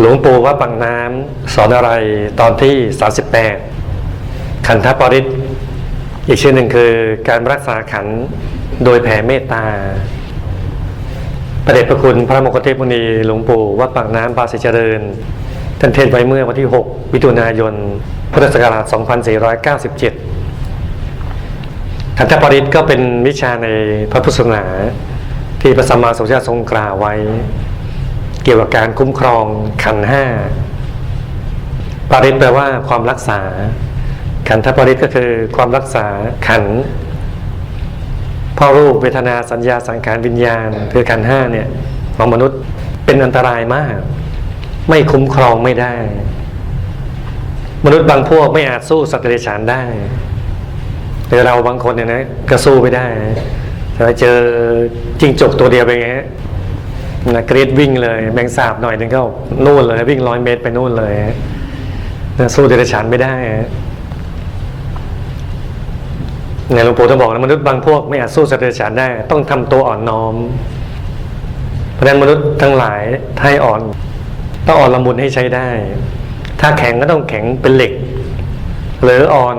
หลวงปู่ว่าปังน้ำสอนอะไรตอนที่ 38 ขันธปริศอีกชื่อหนึ่งคือการรักษาขันโดยแผ่เมตตา ประเดชพระคุณพระมงคลเทพมุนีหลวงปู่วัดปากน้ำปาสิเจริญ ท่านเทศน์ไว้เมื่อวันที่ 6 มิถุนายน พุทธศักราช 2497ขันธปริศก็เป็นวิชาในพระพุทธศาสนาที่พระสัมมาสัมพุทธเจ้าทรงกล่าวไว้ เกี่ยวกับการคุ้มครองขันห้าปาริศแปลว่าความรักษา ขันธปริศก็คือความรักษาขันพราะรูปเวทนาสัญญาสังขารวิญญาณ คือขันห้าเนี่ยของมนุษย์เป็นอันตรายมาก ไม่คุ้มครองไม่ได้ มนุษย์บางพวกไม่อาจสู้สัตว์เดรัจฉานได้แต่เราบางคนเนี่ยนะก็สู้ไม่ได้แต่ว่าเจอจิงจกตัวเดียวไปไง นะกรีดวิ่งเลย แมงสาบหน่อยนึงก็นู่นเลย วิ่งร้อยเมตรไปนู่นเลยนะสู้เดรัจฉานไม่ได้ฮะเนี่ยหลวงปู่ท่านบอกนะมนุษย์บางพวกไม่อาจสู้สัตว์เดรัจฉานได้ ต้องทำตัวอ่อนน้อม เพราะฉะนั้นมนุษย์ทั้งหลายให้อ่อน ต้องอ่อนละมุนให้ใช้ได้ ถ้าแข็งก็ต้องแข็งเป็นเหล็ก หรืออ่อน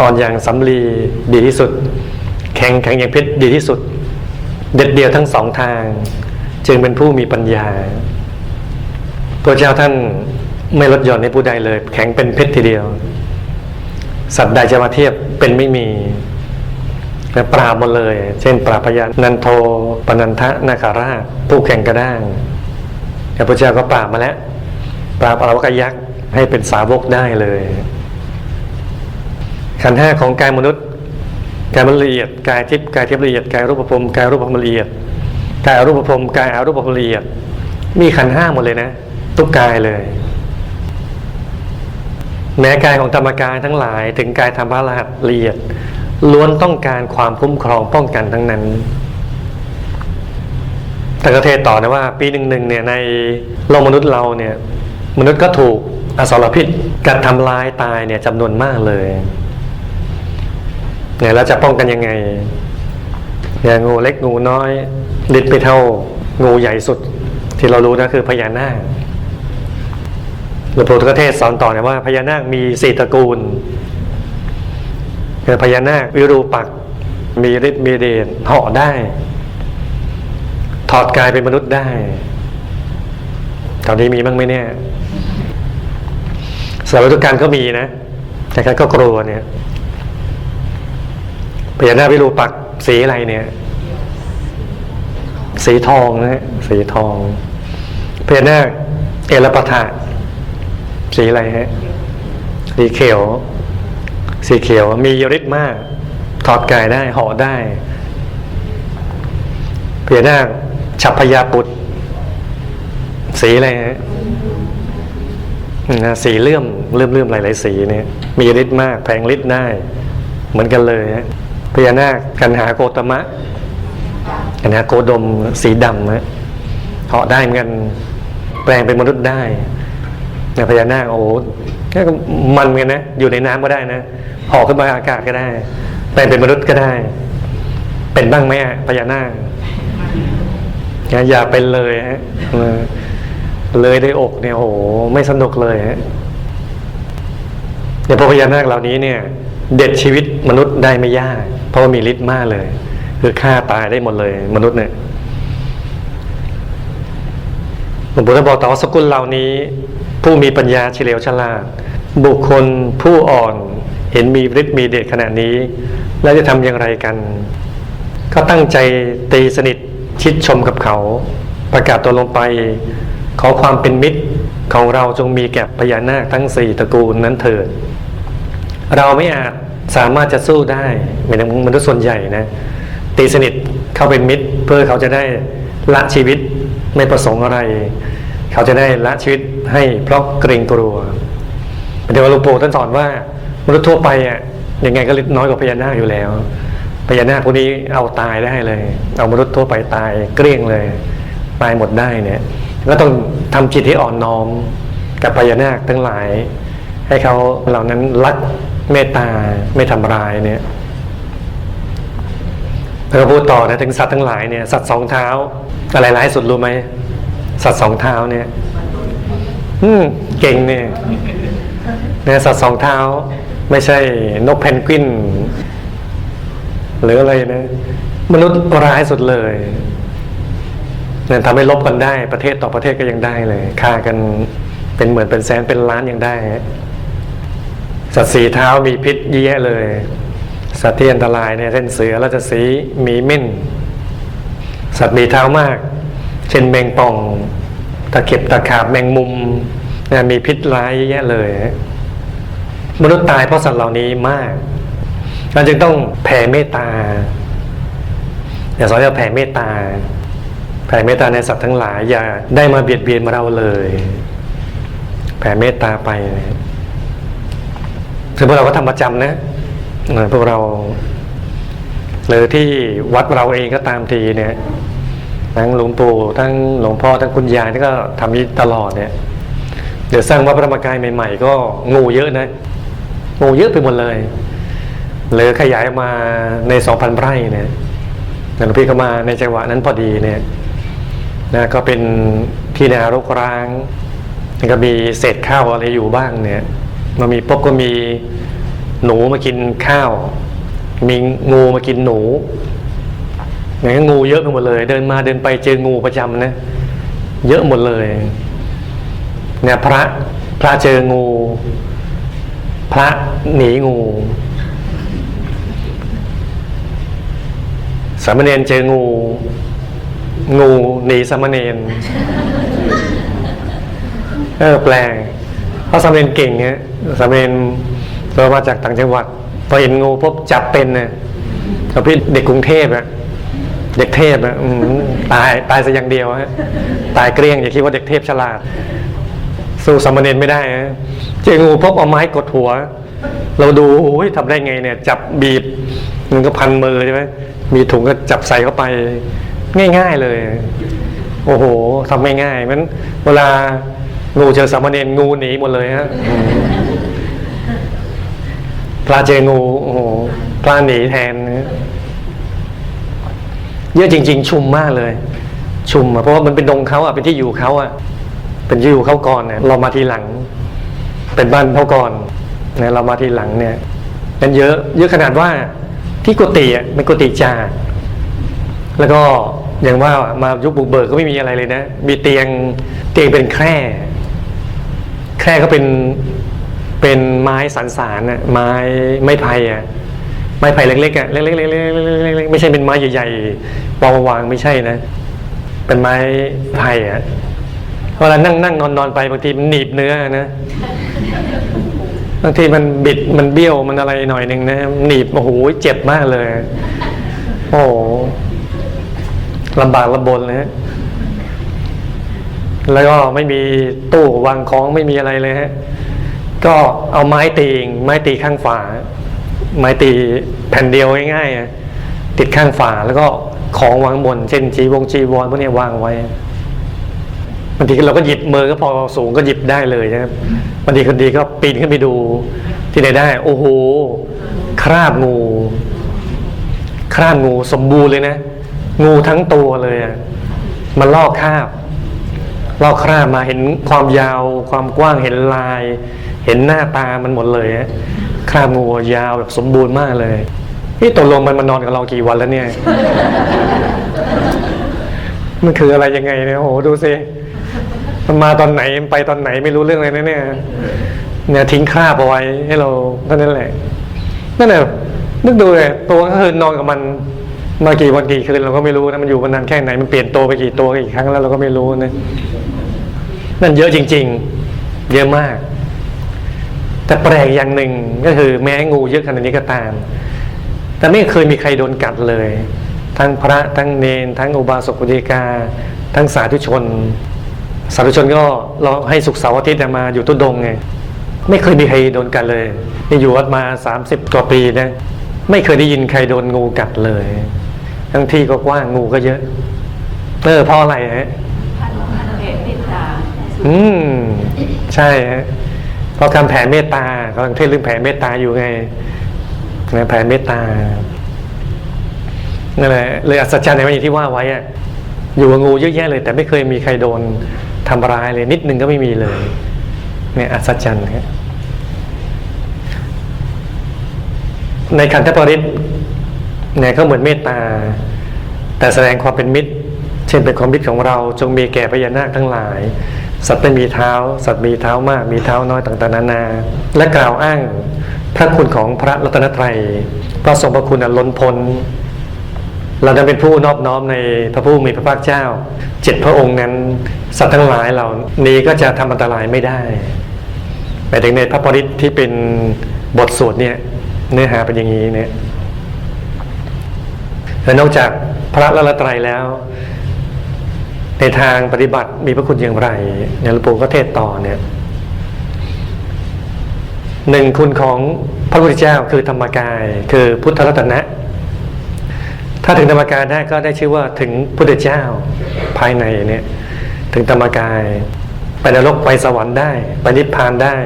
อ่อนอย่างสำลีดีที่สุด แข็งแข็งอย่างเพชรดีที่สุด เด็ดเดียวทั้งสองทาง จึงเป็นผู้มีปัญญาพระเจ้าท่านไม่ลดหย่อนให้ผู้ใดเลย แข็งเป็นเพชรทีเดียว สัตว์ใดจะมาเทียบเป็นไม่มีและปราบหมดเลย เช่น ปราบพยานันโทปนันทะนาคาราชผู้แข่งกระด้างแต่พระเจ้าก็ปราบมาแล้วปราบอรวกยักษ์ให้เป็นสาวกได้เลย ขันห้าของกายมนุษย์กายมันละเอียดกายทิพย์กายทิพย์ละเอียดกายรูปภพกายรูปภพละเอียด กายอารูปภพกายอารูปภพละเอียดมีขันห้าหมดเลยนะ ทุกกายเลย แม้กายของธรรมกายทั้งหลาย ถึงกายธรรมะรหัสละเอียดล้วนต้องการความคุ้มครองป้องกันทั้งนั้น แต่ก็เทศต่อนะว่า ปีหนึ่งหนึ่งเนี่ยในโลกมนุษย์เราเนี่ย มนุษย์ก็ถูกอสรพิษกัดทำลายตายเนี่ยจำนวนมากเลยเนี่ยแล้วจะป้องกันยังไงอย่างงูเล็กงูน้อย ลิดไปเท่างูใหญ่สุด ที่เรารู้นะคือพญานาคหลวงปู่ทุกเทศสอนต่อนะว่าพญานาคมีสี่ตระกูลคือพญานาควิรูปัก มีฤทธิ์มีเดชเหาะได้ ถอดกายเป็นมนุษย์ได้ตอนนี้มีบ้างไหมเนี่ยสารวัตถุการก็มีนะแต่ใครก็กลัวเนี่ยพญานาควิรูปักสีอะไรเนี่ย สีทองนะฮะสีทอง เพญานาเอราปทะสีอะไรฮะสีเขียว สีเขียวมีฤทธิ์มาก ถอดกายได้ห่อได้เพญานาฉัพพยาปุตสีอะไรฮะนะสีเลื่อมเลื่อมเลื่อมหลายๆสีเนี่ยมีฤทธิ์มากแผงฤทธิ์ได้ เหมือนกันเลยฮะพญานาคกันหาโกตมะ อนนี้โกดมสีดำนะเหาะได้เหมือนกันแปลงเป็นมนุษย์ได้เนี่ยพญานาคโอ้โหก็มันเหมือนกันนะ อยู่ในน้ำก็ได้นะเหาะขึ้นมาอากาศก็ได้ แปลงเป็นมนุษย์ก็ได้ เป็นบ้างไหมอะพญานาคอย่าเป็นเลยฮะเออเลยได้อกเนี่ยโอ้โหไม่สนุกเลยฮะเนี่ยพวกพญานาคเหล่านี้เนี่ย เด็ดชีวิตมนุษย์ได้ไม่ยาก เพราะมีฤทธิ์มากเลย คือฆ่าตายได้หมดเลย มนุษย์เนี่ยหลวงปู่ท่านบอกต่อว่าสกุลเหล่านี้ ผู้มีปัญญาเฉลียวฉลาด บุคคลผู้อ่อนเห็นมีฤทธิ์มีเดชขนาดนี้ แล้วจะทำอย่างไรกัน ก็ตั้งใจตีสนิทชิดชมกับเขา ประกาศตัวลงไป ขอความเป็นมิตรของเราจงมีแก่พญานาคทั้งสี่ตระกูลนั้นเถิด เราไม่อาจสามารถจะสู้ได้เหมายถึงมนุษย์ส่วนใหญ่นะ ตีสนิทเข้าเป็นมิตร เพื่อเขาจะได้ละชีวิตไม่ประสงค์อะไร เขาจะได้ละชีวิตให้เพราะเกรงกลัวเดี๋ยวหลวงปู่ท่านสอนว่ามนุษย์ทั่วไปอะยังไงก็น้อยกว่าพญานาคอยู่แล้วพญานาคพวกนี้เอาตายได้เลย เอามนุษย์ทั่วไปตายเกลี้ยงเลย ตายหมดได้เนี่ยก็ต้องทำจิตให้อ่อนน้อมกับพญานาคทั้งหลาย ให้เขาเหล่านั้นรักเมตตาไม่ทำร้ายเนี่ย แล้วก็พูดต่อนะถึงสัตว์ทั้งหลายเนี่ยสัตว์สองเท้า อะไรร้ายสุดรู้ไหมสัตว์สองเท้าเนี่ย อืมเก่งเนี่ยเนี่ยสัตว์สองเท้า ไม่ใช่นกเพนกวิน หรืออะไรนะมนุษย์ร้ายสุดเลยเนี่ยทำให้ลบกันได้ ประเทศต่อประเทศก็ยังได้เลยฆ่ากันเป็นเหมื่นเป็นแสนเป็นล้านยังได้สัตว์สีเท้ามีพิษเยอะแยะเลย สัตว์ที่อันตรายเนี่ยเช่นเสือราชสีหมีเม่น สัตว์มีเท้ามาก เช่นแมงป่อง ตะเข็บตะขาบแมงมุมนะมีพิษร้ายเยอะแยะเลย มนุษย์ตายเพราะสัตว์เหล่านี้มากเราจึงต้องแผ่เมตตาอย่าสอนจะแผ่เมตตาแผ่เมตตาในสัตว์ทั้งหลาย อย่าได้มาเบียดเบียนเราเลย แผ่เมตตาไปซึ่งพวกเราก็ทำประจำนะ พวกเรา หรือที่วัดเราเองก็ตามทีเนี่ยทั้งหลวงปู่ทั้งหลวงพ่อทั้งคุณยายนี่ก็ทำนี้ตลอดเนี่ย เดี๋ยวสร้างวัดพระธรรมกายใหม่ ๆ ก็งูเยอะนะงูเยอะไปหมดเลยหรือขยายมาในสองพันไร่เนี่ยหลวงพี่ก็มาในจังหวะนั้นพอดีเนี่ยนะก็เป็นที่นารกร้างก็มีเศษข้าวอะไรอยู่บ้างเนี่ยมามีปุ๊บก็มี หนูมากินข้าว มีงูมากินหนูเนี่ยงูเยอะไปหมดเลย เดินมาเดินไปเจองูประจำนะเยอะหมดเลยเนี่ยพระพระเจองู พระหนีงูสามเณรเจองู งูหนีสามเณรเออแปลกเพราะสามเณรเก่งเงี้ยสามเณร เรามาจากต่างจังหวัดพอเห็นงูพบจับเป็นเนี่ยเราพี่เด็กกรุงเทพอะเด็กเทพอะตายตายซะอย่างเดียวฮะตายเกลี้ยงอย่าคิดว่าเด็กเทพฉลาด สู้สามเณรไม่ได้ฮะเจองูพบเอาไม้กดหัว เราดูโอ้ยทำได้ไงเนี่ย จับบีบมันก็พันมือใช่ไหมมีถุงก็จับใส่เข้าไป ง่าย ๆเลย โอ้โหทำง่ายๆมันเวลางูเจอสามเณรงูหนีหมดเลยฮะ ปลาเจองูโอ้โหปลาหนีแทนนะเยอะจริง ๆ ชุมมากเลย ชุมอะเพราะว่ามันเป็นดงเขาอะเป็นที่อยู่เขาอะเป็นที่อยู่เขาก่อนเนี่ยเรามาทีหลัง เป็นบ้านเขาก่อนเนี่ยเรามาทีหลังเนี่ยมันเยอะเยอะขนาดว่าที่กุฏิอะเป็นกุฏิจ่าแล้วก็อย่างว่ามายุคบุกเบิกก็ไม่มีอะไรเลยนะ มีเตียงเตียงเป็นแคร่ แคร่ก็เป็น เป็นไม้สันสารน่ะไม้ไม้ไผ่อะไม้ไผ่เล็กๆอะเล็กๆเล็กๆเล็กๆเล็กไม่ใช่เป็นไม้ใหญ่ๆวางวางไม่ใช่นะ เป็นไม้ไผ่อะเวลานั่งนั่งนอนนอนไปบางทีมันหนีบเนื้อนะบางทีมันบิดมันเบี้ยวมันอะไรหน่อยหนึ่งนะหนีบโอ้โหเจ็บมากเลย โอ้ลำบากลำบนเลยฮะแล้วก็ไม่มีตู้วางของไม่มีอะไรเลยฮะ ก็เอาไม้ตีงไม้ตีข้างฝา ไม้ตีแผ่นเดียวง่ายๆติดข้างฝาแล้วก็ของวางบน เช่นจีวงจีวรพวกนี้วางไว้บางทีเราก็หยิบมือก็พอสูงก็หยิบได้เลยนะครับบางทีคนดีก็ปีนขึ้นไปดูที่ไหนได้ โอ้โหคราบงู คราบงูสมบูรณ์เลยนะ งูทั้งตัวเลยมันลอกคราบลอกคราบมาเห็นความยาวความกว้างเห็นลาย เห็นหน้าตามันหมดเลยอะคราบงูยาวแบบสมบูรณ์มากเลยนี่ตกลงมันมานอนกับเรากี่วันแล้วเนี่ย มันคืออะไรยังไงเนี่ยโอ้โหดูสิมันมาตอนไหนมันไปตอนไหนไม่รู้เรื่องเลยนะเนี่ยเนี่ยทิ้งคราบเอาไว้ให้เราเท่านั้นแหละนั่นแหละนึกดูเลยตัวก็คือนอนกับมันมากี่วันกี่คืนเราก็ไม่รู้นะมันอยู่มานานแค่ไหนมันเปลี่ยนตัวไปกี่ตัวกี่ครั้งแล้วเราก็ไม่รู้นะนั่นเยอะจริง ๆ เยอะมาก แต่แปลกอย่างหนึ่งก็คือแม้งูเยอะขนาดนี้ก็ตาม แต่ไม่เคยมีใครโดนกัดเลย ทั้งพระทั้งเนน ทั้งอุบาสกอุบาสิกา ทั้งสาธุชน สาธุชนก็เราให้สุขเสาร์อาทิตย์เนี่ยมาอยู่ตุดงไงไม่เคยมีใครโดนกัดเลยนี่อยู่วัดมา 30 กว่าปีนะไม่เคยได้ยินใครโดนงูกัดเลย ทั้งที่ก็กว้างงูก็เยอะเออเพราะอะไรฮะเหตุติดตามอืม ใช่ฮะ เพราะกาแผ่เมตตากำลังเทศเรื่องแผ่เมตตาอยู่ไงนะแผ่เมตตานั่นแหละเลยอัศจรรย์ในวันที่ว่าไว้อะอยู่กับงูเยอะแยะเลย แต่ไม่เคยมีใครโดนทำร้ายเลยนิดนึงก็ไม่มีเลย เนี่ยอัศจรรย์ครับในขันธปริศเนี่ยก็เหมือนเมตตา แต่แสดงความเป็นมิตร เช่นเป็นความมิตรของเราจงมีแก่พญานาคทั้งหลาย สัตว์ไม่มีเท้า สัตว์มีเท้ามาก มีเท้าน้อยต่างๆนานา และกล่าวอ้างพระคุณของพระรัตนตรัยพระทรงพระคุณอันล้นพ้นเราจะเป็นผู้นอบน้อมในพระผู้มีพระภาคเจ้าเจ็ดพระองค์นั้นสัตว์ทั้งหลายเหล่านี้ก็จะทำอันตรายไม่ได้หมายถึงในพระปริตที่เป็นบทสวดเนี่ยเนื้อหาเป็นอย่างนี้เนี่ยและนอกจากพระรัตนตรัยแล้ว ในทางปฏิบัติมีพระคุณอย่างไรเนี่ยหลวงปู่ก็เทศต่อเนี่ยหนึ่งคุณของพระพุทธเจ้าคือธรรมกาย คือพุทธรัตนะ ถ้าถึงธรรมกายได้ก็ได้ชื่อว่าถึงพุทธเจ้าภายในเนี่ยถึงธรรมกายไปนรกไปสวรรค์ได้ไปนิพพานได้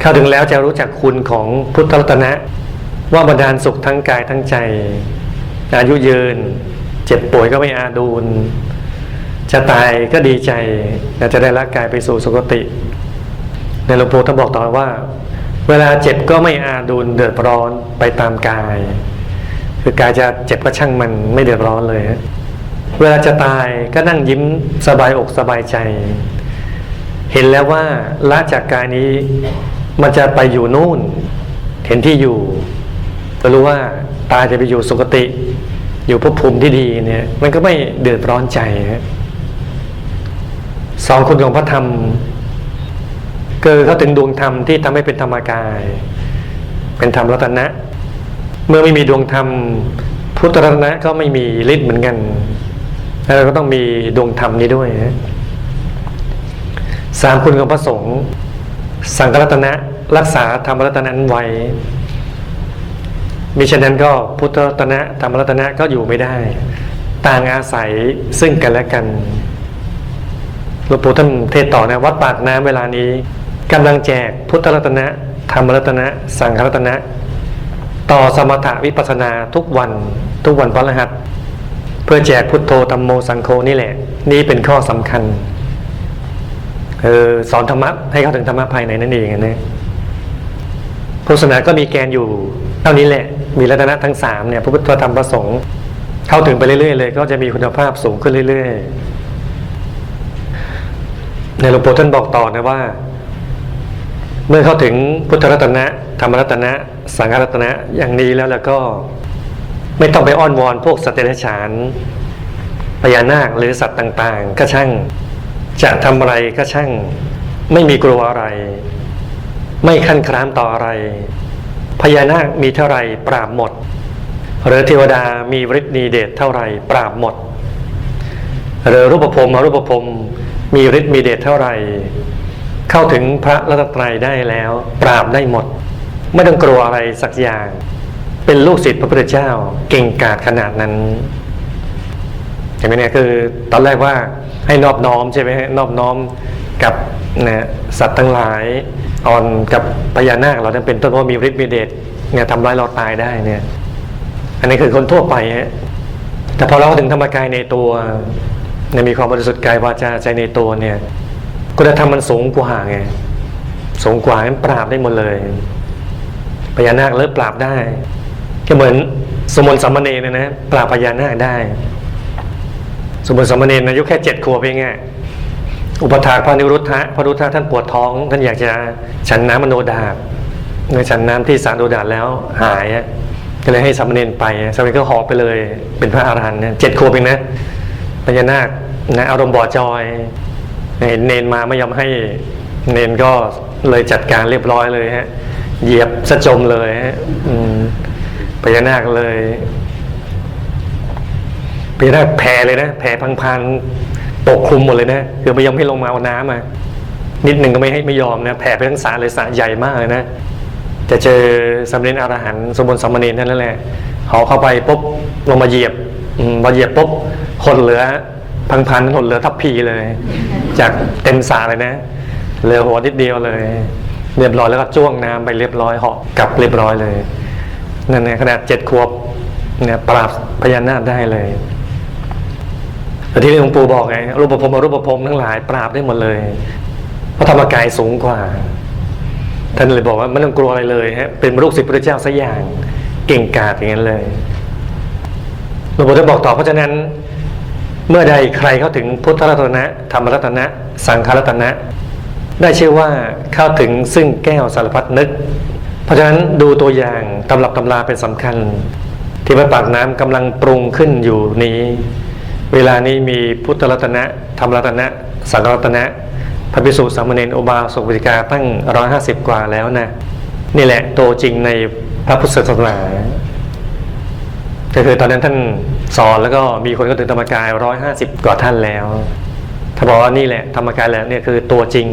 เข้าถึงแล้วจะรู้จักคุณของพุทธรัตนะ ว่าบรรดาลสุขทั้งกายทั้งใจ อายุยืน เจ็บป่วยก็ไม่อาดูล จะตายก็ดีใจจะได้ละกายไปสู่สุคติ ในหลวงปู่ท่านบอกต่อว่า เวลาเจ็บก็ไม่อาดูลเดือดร้อนไปตามกาย คือกายจะเจ็บก็ช่างมันไม่เดือดร้อนเลย เวลาจะตายก็นั่งยิ้มสบายอกสบายใจ เห็นแล้วว่าละจากกายนี้มันจะไปอยู่นู่น เห็นที่อยู่ก็รู้ว่าตายจะไปอยู่สุคติ อยู่ภพภูมิที่ดีเนี่ย มันก็ไม่เดือดร้อนใจฮะ สองคุณของพระธรรมคือเขาถึงดวงธรรมที่ทำให้เป็นธรรมกาย เป็นธรรมรัตนะ เมื่อไม่มีดวงธรรม พุทธรัตนะก็ไม่มีฤทธิ์เหมือนกันแล้วเราก็ต้องมีดวงธรรมนี้ด้วยนะสามคุณของพระสงฆ์สังฆรัตนะรักษาธรรมรัตนะนั้นไว้มิฉะนั้นก็พุทธรัตนะธรรมรัตนะก็อยู่ไม่ได้ ต่างอาศัยซึ่งกันและกัน หลวงปู่ท่านเทศต่อนะวัดปากน้ำเวลานี้กำลังแจกพุทธรัตนะธรรมรัตนะ สังฆรัตนะ ต่อสมถะวิปัสนาทุกวัน ทุกวันพระรหัส เพื่อแจกพุทโธธรรมโมสังโฆนี่แหละ นี่เป็นข้อสำคัญเออสอนธรรมะให้เข้าถึงธรรมะภายในนั่นเองนะพุทธศาสนาก็มีแกนอยู่เท่านี้แหละ มีรัตนะทั้งสามเนี่ยพระพุทธธรรมประสงค์เข้าถึงไปเรื่อยๆเลย ก็จะมีคุณภาพสูงขึ้นเรื่อย ๆ ในหลวงปู่ท่านบอกต่อนะว่า เมื่อเข้าถึงพุทธรัตนะ ธรรมรัตนะ สังฆรัตนะอย่างนี้แล้วแล้วก็ไม่ต้องไปอ้อนวอนพวกสัตว์เดรัจฉานพญานาคหรือสัตว์ต่างๆ ก็ช่าง จะทำอะไรก็ช่าง ไม่มีกลัวอะไร ไม่ขั้นครามต่ออะไร พญานาคมีเท่าไรปราบหมด หรือเทวดามีฤทธิ์มีเดชเท่าไรปราบหมด หรือรูปภพอรูปภพ มีฤทธิ์มีเดชเท่าไหร่ เข้าถึงพระรัตนตรัยได้แล้ว ปราบได้หมด ไม่ต้องกลัวอะไรสักอย่าง เป็นลูกศิษย์พระพุทธเจ้าเก่งกาจขนาดนั้นเห็นไหมเนี่ยคือตอนแรกว่าให้นอบน้อมใช่ไหมนอบน้อมกับนะสัตว์ทั้งหลายอ่อนกับพญานาคเราจำเป็นต้นเพราะมีฤทธิ์มีเดชเนี่ยทำร้ายเราตายได้เนี่ย อันนี้คือคนทั่วไปฮะแต่พอเราถึงธรรมกายในตัว เนี่ยมีความบริสุทธิ์กายวาจาใจในตัวเนี่ยคุณธรรมมันสูงกว่าไงสูงกว่างั้นปราบได้หมดเลยพญานาคเลิกปราบได้ ก็เหมือนสมุนสัมมเนเนยนะปราบพญานาคได้ สมมติสามเณรอายุแค่เจ็ดขวบเองไงอุปถากพระนิรุทธะพระนิรุทธะท่านปวดท้อง ท่านอยากจะฉันน้ำมโนดาบเมื่อฉันน้ำที่สารโนดาแล้วหายอะก็เลยให้สามเณรไปสามเณรก็หอบไปเลย เป็นพระอรหันต์เนี่ยเจ็ดขวบเองนะ พญานาคนะอารมณ์บ่อจอยเห็นเนนมาไม่ยอมให้เนนก็เลยจัดการเรียบร้อยเลยฮะเหยียบสะจมเลยฮะพญานาคเลยพญานาคแผ่เลยนะแผ่พังๆปกคลุมหมดเลยนะคือไม่ยอมให้ลงมาเอาน้ำมานิดหนึ่งก็ไม่ให้ไม่ยอมนะแผ่ไปทั้งสระเลยสระใหญ่มากเลยนะจะเจอสำเร็จอรหันต์สมบูรณ์สามเณรนั่นแหละเขาเข้าไปปุ๊บลงมาเหยียบ อมพอเหยียบปุ๊บคนเหลือ พังๆนั้นหดเหลือทับพีเลย จากเต็มสระเลยนะเหลือหัวนิดเดียวเลย เรียบร้อยแล้วก็จ้วงน้ำไปเรียบร้อยเหาะกลับเรียบร้อยเลยนั่นเนี่ยขนาดเจ็ดขวบเนี่ยปราบพญานาคได้เลยแต่ที่หลวงปู่บอกไงรูปภพอรูปภพทั้งหลายปราบได้หมดเลย เพราะธรรมกายสูงกว่า ท่านเลยบอกว่าไม่ต้องกลัวอะไรเลยฮะเป็นลูกศิษย์พระเจ้าสักอย่างเก่งกาจอย่างนั้นเลย ลวงปู่ท่านบอกต่อเพราะฉะนั้น เมื่อใดใครเข้าถึงพุทธรัตนะธรรมรัตนะ สังฆรัตนะ ได้ชื่อว่าเข้าถึงซึ่งแก้วสารพัดนึก เพราะฉะนั้นดูตัวอย่างตำรับตำราเป็นสำคัญ ที่วัดปากน้ำกำลังปรุงขึ้นอยู่นี้ เวลานี้มีพุทธรัตนะธรรมรัตนะ สังฆรัตนะพระภิกษุสามเณรอุบาสกวิจิกาตั้งร้อยห้าสิบกว่าแล้วนะนี่แหละตัวจริงในพระพุทธศาสนา ก็คือตอนนั้นท่านสอนแล้วก็มีคนก็ถึงธรรมกายร้อยห้าสิบกว่าท่านแล้วถ้าบอกว่านี่แหละธรรมกายแล้วเนี่ยคือตัวจริง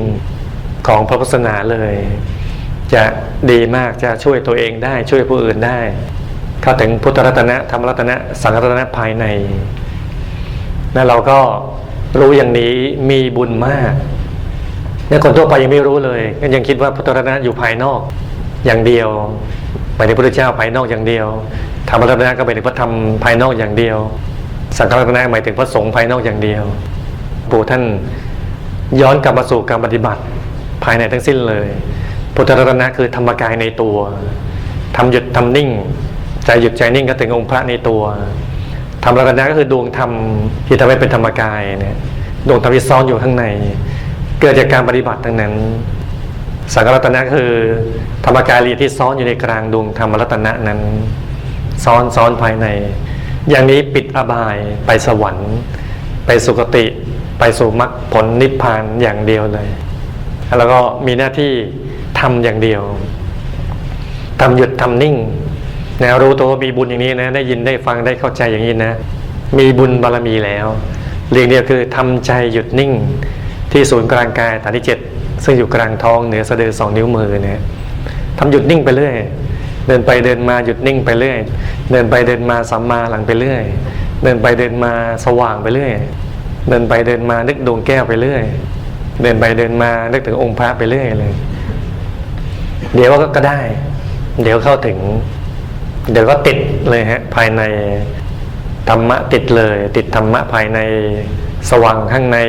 ของพระพุทธศาสนาเลย จะดีมากจะช่วยตัวเองได้ช่วยผู้อื่นได้ เข้าถึงพุทธรัตนะธรรมรัตนะสังฆรัตนะภายในแล้วเราก็รู้อย่างนี้มีบุญมากเนี่ยคนทั่วไปยังไม่รู้เลยก็ยังคิดว่าพุทธรัตนะอยู่ภายนอกอย่างเดียวไปในพระพุทธเจ้าภายนอกอย่างเดียว ธรรมรัตนะก็หมายถึงพระธรรมภายนอกอย่างเดียว สังฆรัตนะหมายถึงพระสงฆ์ภายนอกอย่างเดียวปู่ท่านย้อนกลับมาสู่การปฏิบัติภายในทั้งสิ้นเลย พุทธรัตนะคือธรรมกายในตัวทำหยุดทำนิ่งใจหยุดใจนิ่งก็ถึงองค์พระในตัวธรรมรัตนะก็คือดวงธรรมที่ทำให้เป็นธรรมกายเนี่ยดวงธรรมที่ซ่อนอยู่ข้างใน เกิดจากการปฏิบัติทั้งนั้น สังฆรัตนะคือ ธรรมกายลีที่ซ้อนอยู่ในกลางดวงธรรมรัตนะนั้น ซ้อนซ้อนภายใน อย่างนี้ปิดอบายไปสวรรค์ ไปสุคติ ไปสู่มรรคผลนิพพานอย่างเดียวเลย แล้วก็มีหน้าที่ทำอย่างเดียวทำหยุดทำนิ่งนะรู้ตัวมีบุญอย่างนี้นะ ได้ยินได้ฟังได้เข้าใจอย่างนี้นะ มีบุญบารมีแล้วเรียงเดียวคือทำใจหยุดนิ่ง ที่ศูนย์กลางกายฐานที่เจ็ดซึ่งอยู่กลางท้องเหนือสะดือสองนิ้วมือเนี่ยทำหยุดนิ่งไปเรื่อย เดินไปเดินมาหยุดนิ่งไปเรื่อย เดินไปเดินมาสัมมาหลังไปเรื่อย เดินไปเดินมาสว่างไปเรื่อย เดินไปเดินมานึกดวงแก้วไปเรื่อย เดินไปเดินมานึกถึงองค์พระไปเรื่อยเลย เดี๋ยวก็ได้ เดี๋ยวเข้าถึง เดี๋ยวก็ติดเลยฮะภายในธรรมะติดเลย ติดธรรมะภายในสว่างข้างใน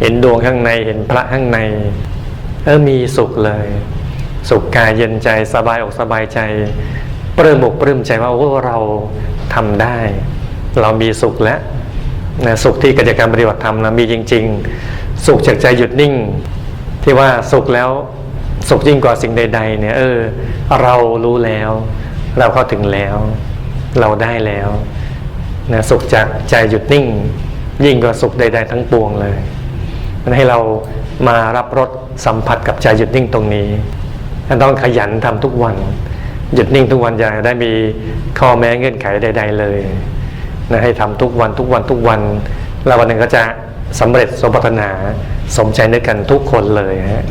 เห็นดวงข้างในเห็นพระข้างในเออมีสุขเลย สุขกายเย็นใจสบายอกสบายใจปลื้มอกปลื้มใจว่าโอ้เราทำได้ เรามีสุขแล้วนะสุขที่กิจกรรมปฏิบัติธรรมนะมีจริง ๆ สุขจากใจหยุดนิ่ง ที่ว่าสุขแล้วสุขยิ่งกว่าสิ่งใด ๆ เนี่ย เออ เรารู้แล้ว เราเข้าถึงแล้ว เราได้แล้วนะสุขจากใจหยุดนิ่ง ยิ่งกว่าสุขใด ๆ ทั้งปวงเลย มันให้เรามารับรสสัมผัสกับใจหยุดนิ่งตรงนี้ ต้องขยันทำทุกวัน หยุดนิ่งทุกวันอย่าได้มีข้อแม้เงื่อนไขใด ๆ เลยนะให้ทำทุกวันทุกวันทุกวัน แล้ววันหนึ่งก็จะสำเร็จสมปรารถนาสมใจนึกกันทุกคนเลยฮะ